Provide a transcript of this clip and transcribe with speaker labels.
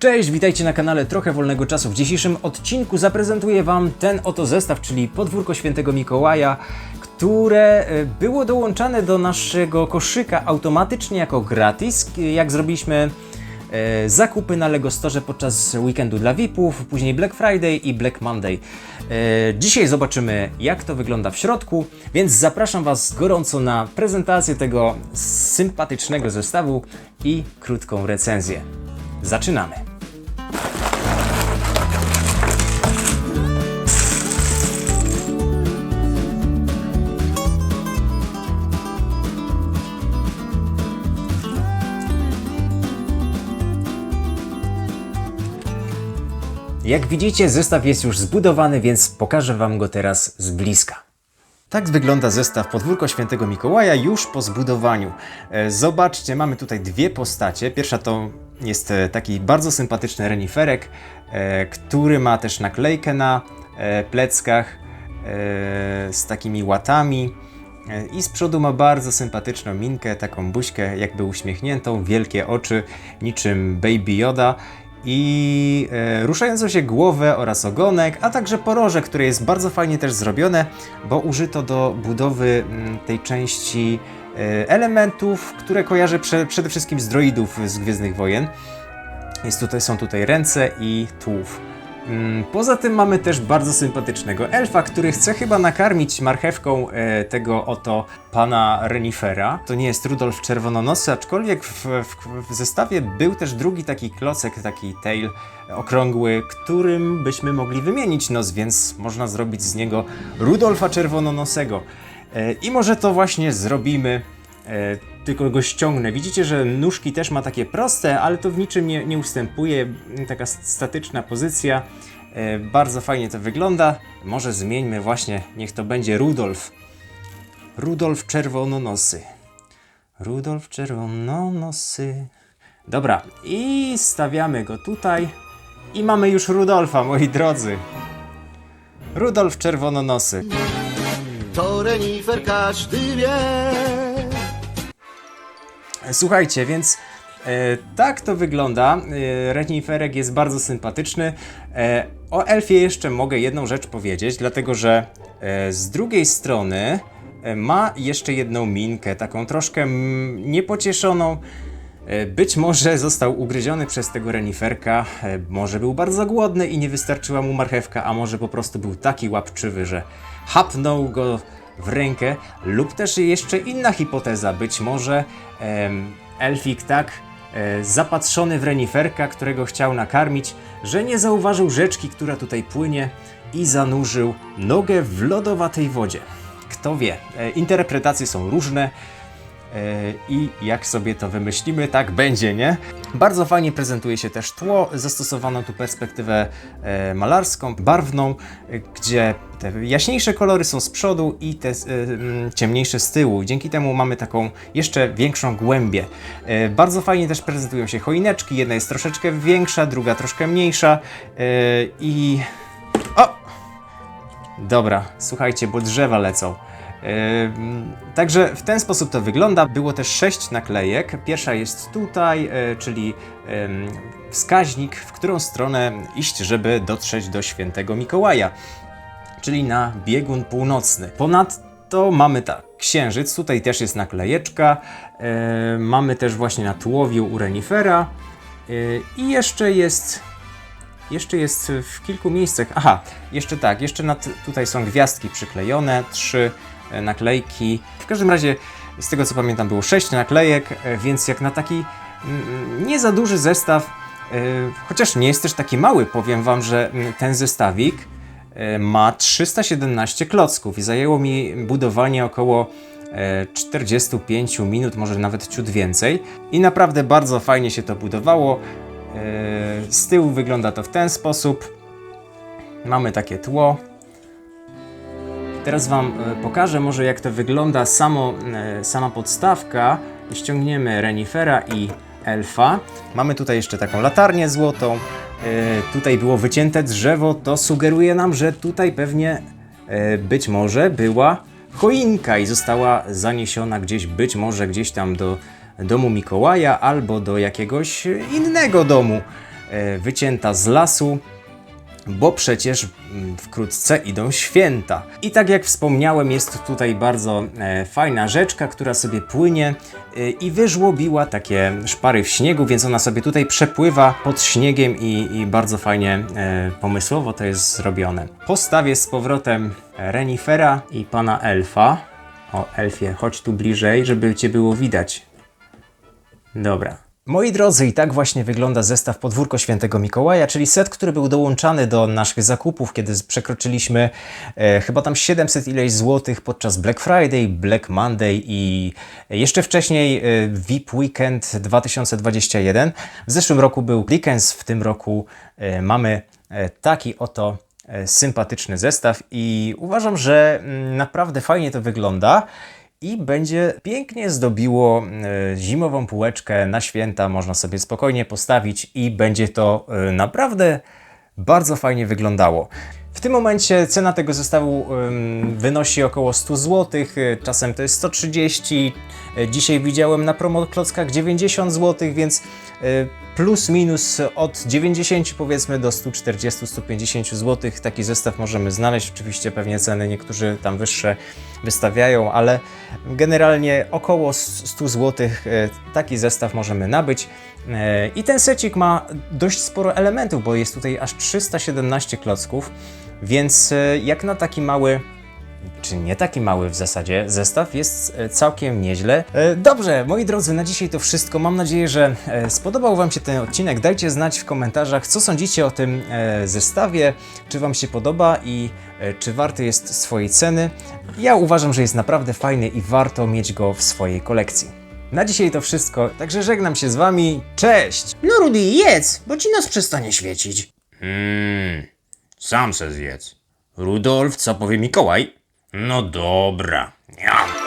Speaker 1: Cześć, witajcie na kanale Trochę Wolnego Czasu. W dzisiejszym odcinku zaprezentuję Wam ten oto zestaw, czyli podwórko świętego Mikołaja, które e, było dołączane do naszego koszyka automatycznie jako gratis, k- jak zrobiliśmy e, zakupy na Lego Store podczas weekendu dla VIP-ów, później Black Friday i Black Monday. E, Dzisiaj zobaczymy, jak to wygląda w środku, więc zapraszam Was gorąco na prezentację tego sympatycznego zestawu i krótką recenzję. Zaczynamy! Jak widzicie, zestaw jest już zbudowany, więc pokażę Wam go teraz z bliska. Tak wygląda zestaw podwórko świętego Mikołaja już po zbudowaniu. E, Zobaczcie, mamy tutaj dwie postacie. Pierwsza to jest e, taki bardzo sympatyczny reniferek, e, który ma też naklejkę na pleckach z takimi łatami. I z przodu ma bardzo sympatyczną minkę, taką buźkę jakby uśmiechniętą, wielkie oczy, niczym Baby Yoda i e, ruszającą się głowę oraz ogonek, a także poroże, które jest bardzo fajnie też zrobione, bo użyto do budowy mm, tej części e, elementów, które kojarzę prze, przede wszystkim z droidów z Gwiezdnych Wojen. Jest tutaj, są tutaj ręce i tułów. Mm, Poza tym mamy też bardzo sympatycznego elfa, który chce chyba nakarmić marchewką e, tego oto pana Renifera. To nie jest Rudolf Czerwononosy, aczkolwiek w, w, w zestawie był też drugi taki klocek, taki tail okrągły, którym byśmy mogli wymienić nos, więc można zrobić z niego Rudolfa Czerwononosego. E, I może to właśnie zrobimy. E, tylko go ściągnę. Widzicie, że nóżki też ma takie proste, ale to w niczym nie, nie ustępuje. Taka statyczna pozycja. E, bardzo fajnie to wygląda. Może zmieńmy właśnie, niech to będzie Rudolf. Rudolf Czerwononosy. Rudolf Czerwononosy. Dobra, i stawiamy go tutaj. I mamy już Rudolfa, moi drodzy. Rudolf Czerwononosy.
Speaker 2: To renifer każdy wie.
Speaker 1: Słuchajcie, więc e, tak to wygląda. E, Reniferek jest bardzo sympatyczny. E, o Elfie jeszcze mogę jedną rzecz powiedzieć, dlatego że z drugiej strony ma jeszcze jedną minkę, taką troszkę mm, niepocieszoną. Być może został ugryziony przez tego reniferka, może był bardzo głodny i nie wystarczyła mu marchewka, a może po prostu był taki łapczywy, że hapnął go w rękę, lub też jeszcze inna hipoteza, być może em, elfik tak e, zapatrzony w reniferka, którego chciał nakarmić, że nie zauważył rzeczki, która tutaj płynie i zanurzył nogę w lodowatej wodzie. Kto wie, e, interpretacje są różne. E, I jak sobie to wymyślimy, tak będzie, nie? Bardzo fajnie prezentuje się też tło. Zastosowano tu perspektywę e, malarską, barwną, e, gdzie te jaśniejsze kolory są z przodu i te mm, ciemniejsze z tyłu. Dzięki temu mamy taką jeszcze większą głębię. Bardzo fajnie też prezentują się choineczki. Jedna jest troszeczkę większa, druga troszkę mniejsza. I. O! Dobra, słuchajcie, bo drzewa lecą. Także w ten sposób to wygląda. Było też sześć naklejek. Pierwsza jest tutaj, e, czyli wskaźnik, w którą stronę iść, żeby dotrzeć do świętego Mikołaja, czyli na biegun północny. Ponadto mamy tak, księżyc, tutaj też jest naklejeczka. Mamy też właśnie na tułowiu u renifera. E, I jeszcze jest jeszcze jest w kilku miejscach. Aha, jeszcze tak, jeszcze nad, tutaj są gwiazdki przyklejone, trzy naklejki. W każdym razie, z tego co pamiętam, było sześć naklejek, e, więc jak na taki mm, nie za duży zestaw, e, chociaż nie jest też taki mały, powiem Wam, że mm, ten zestawik e, ma 317 klocków i zajęło mi budowanie około e, 45 minut, może nawet ciut więcej. I naprawdę bardzo fajnie się to budowało. E, Z tyłu wygląda to w ten sposób. Mamy takie tło. Teraz Wam e, pokażę może jak to wygląda samo, e, sama podstawka. Ściągniemy renifera i elfa. Mamy tutaj jeszcze taką latarnię złotą. E, Tutaj było wycięte drzewo, to sugeruje nam, że tutaj pewnie być może była choinka i została zaniesiona gdzieś, być może gdzieś tam do domu Mikołaja albo do jakiegoś innego domu. wycięta z lasu, bo przecież mm, wkrótce idą święta. I tak jak wspomniałem, jest tutaj bardzo e, fajna rzeczka, która sobie płynie e, i wyżłobiła takie szpary w śniegu, więc ona sobie tutaj przepływa pod śniegiem i, i bardzo fajnie e, pomysłowo to jest zrobione. Postawię z powrotem Renifera i pana Elfa. O, Elfie, chodź tu bliżej, żeby cię było widać. Dobra. Moi drodzy, i tak właśnie wygląda zestaw Podwórko Świętego Mikołaja, czyli set, który był dołączany do naszych zakupów, kiedy przekroczyliśmy e, chyba tam 700 ileś złotych podczas Black Friday, Black Monday i jeszcze wcześniej e, VIP Weekend 2021. W zeszłym roku był Dickens, w tym roku e, mamy e, taki oto e, sympatyczny zestaw i uważam, że mm, naprawdę fajnie to wygląda i będzie pięknie zdobiło e, zimową półeczkę na święta. Można sobie spokojnie postawić i będzie to e, naprawdę bardzo fajnie wyglądało. W tym momencie cena tego zestawu wynosi około 100 zł, czasem to jest 130. E, Dzisiaj widziałem na promo klockach 90 zł, więc e, plus minus od 90 powiedzmy do 140-150 zł taki zestaw możemy znaleźć. Oczywiście pewnie ceny niektórzy tam wyższe wystawiają, ale generalnie około 100 zł taki zestaw możemy nabyć. I ten secik ma dość sporo elementów, bo jest tutaj aż 317 klocków, więc e, jak na taki mały czy nie taki mały w zasadzie, zestaw jest e, całkiem nieźle. E, Dobrze, moi drodzy, na dzisiaj to wszystko. Mam nadzieję, że spodobał Wam się ten odcinek. Dajcie znać w komentarzach, co sądzicie o tym zestawie, czy Wam się podoba i czy warty jest swojej ceny. Ja uważam, że jest naprawdę fajny i warto mieć go w swojej kolekcji. Na dzisiaj to wszystko, także żegnam się z Wami. Cześć!
Speaker 3: No Rudy, jedz, bo ci nos przestanie świecić.
Speaker 4: Mmm, sam se zjedz. Rudolf, co powie Mikołaj? No dobra. Niam.